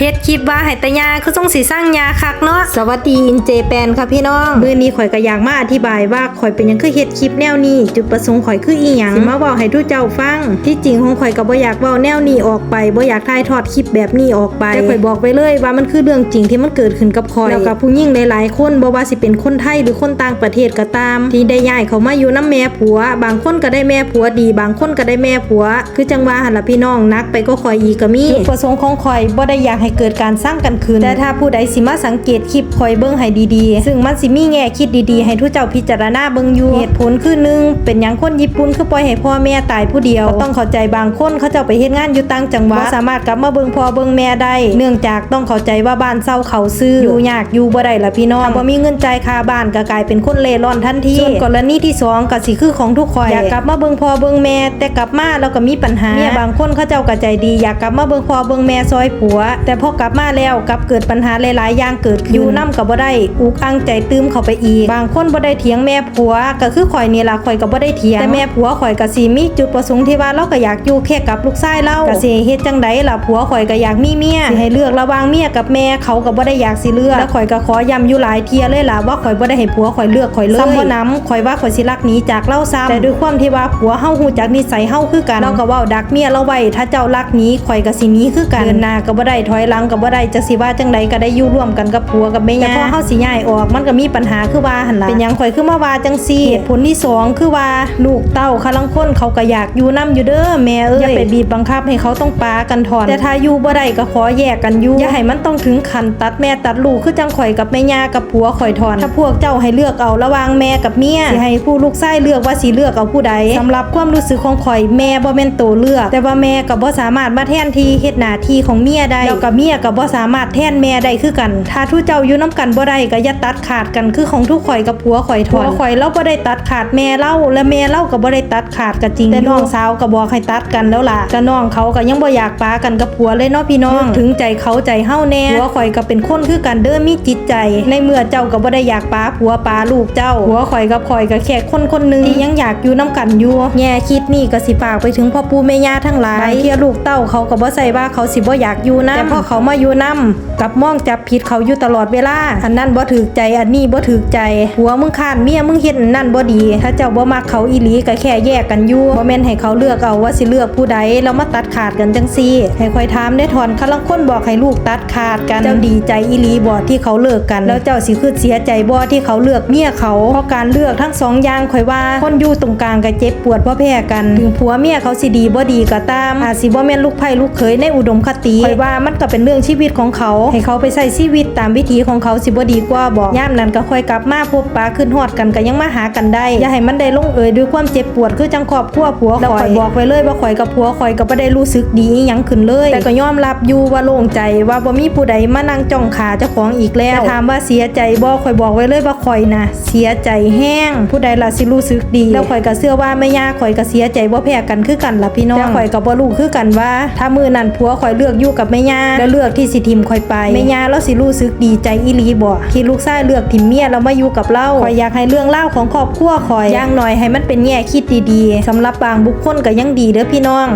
เฮ็ดคลิปว่าให้ตายาคือต้องสิสร้างยาคักเนาะสวัสดีอินเจแปนค่ะพี่น้องมื้อนี้ข่อยก็อยากมาอธิบายว่าข่อยเป็นหยังคือเฮ็ดคลิปแนวนี้จุดประสงค์ข่อยคืออีหยังสิมาเว้าให้ทุกเจ้าฟัง ที่จริงของข่อยก็บ่อยากเว้าแนวนี้ออกไปบ่อยากถ่ายทอดคลิปแบบนี้ออกไปแต่ข่อยบอกไปเลยว่ามันคือเรื่องจริงที่มันเกิดขึ้นกับข่อยแล้วกับผู้หญิงหลายๆคนบ่ว่าสิเป็นคนไทยหรือคนต่างประเทศก็ตาม ที่ได้ย้ายเขามาอยู่นํแม่ผัว บางคนก็ได้แม่ผัวดี บางคนก็ได้แม่ผัว คือจังว่าหั่นล่ะพี่น้องนักไปก็ข่อยอีกก็มีจุดประสงค์ของข่อยบ่ได้อยากให้เกิดการสร้างกันขึ้นแต่ถ้าผู้ใดสิมาสังเกตคลิปข่อยเบิ่งให้ดีๆ ซึ่งมันสิมีแง่คิดดีๆ ให้ทุกเจ้าพิจารณาเบิ่งอยู่เหตุผลคือหนึ่งเป็นหยังคนญี่ปุ่นคือปล่อยให้พ่อแม่ตายผู้เดียว ต้องเข้าใจบางคนเขาเจ้าไปเฮ็ดงานอยู่ต่างจังหวัดสามารถกลับมาเบิ่งพ่อเบิ่งแม่ได้ เนื่องจากต้องเข้าใจว่าบ้านเซาเขาซื้ออยู่ยากอยู่บ่ได้ละพี่น้องถ้าบ่มีเงินจ่ายค่าบ้านก็กลายเป็นคนเล่ร่อนทันทีส่วนกรณีที่สองก็สิคือของทุกข่อยอยากกลับมาเบิ่งพ่อเบิ่งแม่แต่กลับมาแล้วก็มีปัญหาเนี่ยบางคนเขาเจ้าก็ใจดี อยากกลับมาเบิ่งพ่อเบิ่งแม่ซอยผัว แต่พอกลับมาแล้วกลับเกิดปัญหาหลายๆอย่างเกิดขึ้นอยู่นำก็บ่ได้อุกอังใจตื้มเข้าไปอีก บางคนบ่ได้เถียงแม่ผัว ก็คือข่อยนี่ล่ะข่อยก็บ่ได้เถียงแต่แม่ผัวข่อยก็สิมีจุดประสงค์ที่ว่าเราก็อยากอยู่แค่กับลูกชายเราก็สิเฮ็ดจังไดล่ะผัวข่อยก็อยากมีเมียสิให้เลือกระหว่างเมียกับแม่เขาก็บ่ได้อยากสิเลือกแล้วข่อยก็ขอย้ำอยู่หลายเที่ยเลยล่ะว่าข่อยบ่ได้ให้ผัวข่อยเลือกข่อยเลยซ้ำบ่นํข่อยว่าข่อยสิรักหนีจากเล่าซ้ำแต่ด้วยความที่ว่าผัวเฮาฮู้จักนิสัยเฮาคือกันเราก็เว้าดักเมียเราไว้ถ้าเจ้ารักหนีข่อยก็สิหนีคือกันเดินหน้าก็บ่ได้ถอยหลังก็บ่ได้จักสิว่าจังไดก็ได้อยู่ร่วมกันกับผัวกับแม่แต่พอเฮาสิย้ายออกมันก็มีปัญหาคือว่าหั่นล่ะเป็นหยังข่อยคือมาว่าจังซี่เหตุผลที่สองคือว่าลูกเต้าคลังคนเขาก็อยากอยู่นํอยู่เด้อแม่เอ้ยอย่าไปบีบบังคับให้เขาต้องปากันถอน แต่ถ้าอยู่บ่ได้ก็ขอแยกกันอยู่อย่าให้มันต้องถึงขั้นตัดแม่ตัดลูกคือจังข่อยกับแม่ย่ากับผัวข่อยถอน ถ้าพวกเจ้าให้เลือกเอาระหว่างแม่กับเมียสิให้ผู้ลูกชายเลือกว่าสิเลือกเอาผู้ใดสำหรับความรู้สึกของข่อยแม่บ่แม่นตัวเลือก แต่ว่าแม่ก็บ่สามารถมาแทนที่เฮ็ดหน้าที่ของเมียได้แล้วก็เมียก็บ่สามารถแทนแม่ได้คือกัน ถ้าทุกเจ้าอยู่นํกันบ่ได้ก็อย่าตัดขาดกันคือของทุกข่อยกับผัวข่อยถอนผัวข่อยเราบ่ได้ตัดขาดแม่เล่าและแม่เล่าก็บ่ได้ตัดขาดก็จริงแต่น้องสาวก็บอกให้ตัดกันแล้วล่ะก็น้องเขาก็ยังบ่อยากปากันกับผัวเลยเนาะพี่น้องถึงใจเขาใจเฮาแน่ผัวข่อยก็เป็นคนคือกันเด้อมีจิตใจ ในเมื่อเจ้าก็บ่ได้อยากปาผัวปาลูกเจ้าผัวข่อยกับข่อยก็แค่คนคนหนึงที่ยังอยากอยู่นํกันอยู่แง่คิดนี่ก็สิฝากไปถึงพ่อปู่แม่ย่าทั้งหลายบางเที่ยลูกเต้าเขาก็บ่ใส่ว่าเขาสิบ่อยากอยู่นํแต่พอเขามาอยู่นํกับมองจับผิดเขาอยู่ตลอดเวลา อันนั้นบ่ถูกใจอันนี้บ่ถูกใจผัวมึงข้านเมียมึงเฮ็ดนนั่นบ่ดี ถ้าเจ้าบ่มักเขาอีหลีก็แค่แยกกันอยู่บ่แม่นให้เขาเลือกเอาว่าสิเลือกผู้ใดแล้วมาตัดขาดกันจังซี่ ให้คอยถามได้ถอนคลังคนบอกให้ลูกตัดขาดกันเจ้าดีใจอีหลีบ่ที่เขาเลิกกัน แล้วเจ้าสิคือเสียใจบ่ที่เขาเลือกเมียเขาเพราะการเลือกทั้งสองอย่างข่อยว่าคนอยู่ตรงกลางก็เจ็บปวดเพราะแพ้กันถึงผัวเมียเขาสิดีบ่ดีก็ตามอาจสิบ่แม่นลูกไผ่ลูกเขยในอุดมคติข่อยว่ามันก็เป็นเรื่องชีวิตของเขา ให้เขาไปใช้ชีวิตตามวิถีของเขาสิบ่ดีกว่าบ่ย่ามนั้นก็ค่อยกลับมาพบปะขึ้นฮอดกันก็ยังมาหากันได้ อย่าให้มันได้ลงเอยด้วยความเจ็บปวดคือจังครอบครัวผัวข่อยบอกไว้เลยว่าข่อยกับผัวข่อยก็บ่ได้รู้สึกดียังขึ้นเลย แต่ก็ยอมรับอยู่ว่าโล่งใจว่าบ่มีผู้ใดมานั่งจ้องขาเจ้าของอีกแล้วถามว่าเสียใจบ่ข่อยบอกไว้เลยว่าข่อยนะเสียใจแห้ง ผู้ใดล่ะสิรู้สึกดี แล้วข่อยก็เชื่อว่าแม่ย่าข่อยก็เสียใจบ่แพ้กันคือกันล่ะพี่น้องแต่ข่อยก็บ่รู้คือกันว่า ถ้ามือนั้นผัวข่อยเลือกอยู่กับแม่ย่าแล้วเลือกที่สิทิมคอยไปแม่ยาแล้วสิรู้สึกดีใจอีลีบ่ที่ลูกชายเลือกทิมเมียแล้วมาอยู่กับเราคอยอยากให้เรื่องเล่าของครอบครัวคอยย่างหน่อยให้มันเป็นแง่คิดดีๆสำหรับบางบุคคลก็ยังดีเด้อพี่น้อง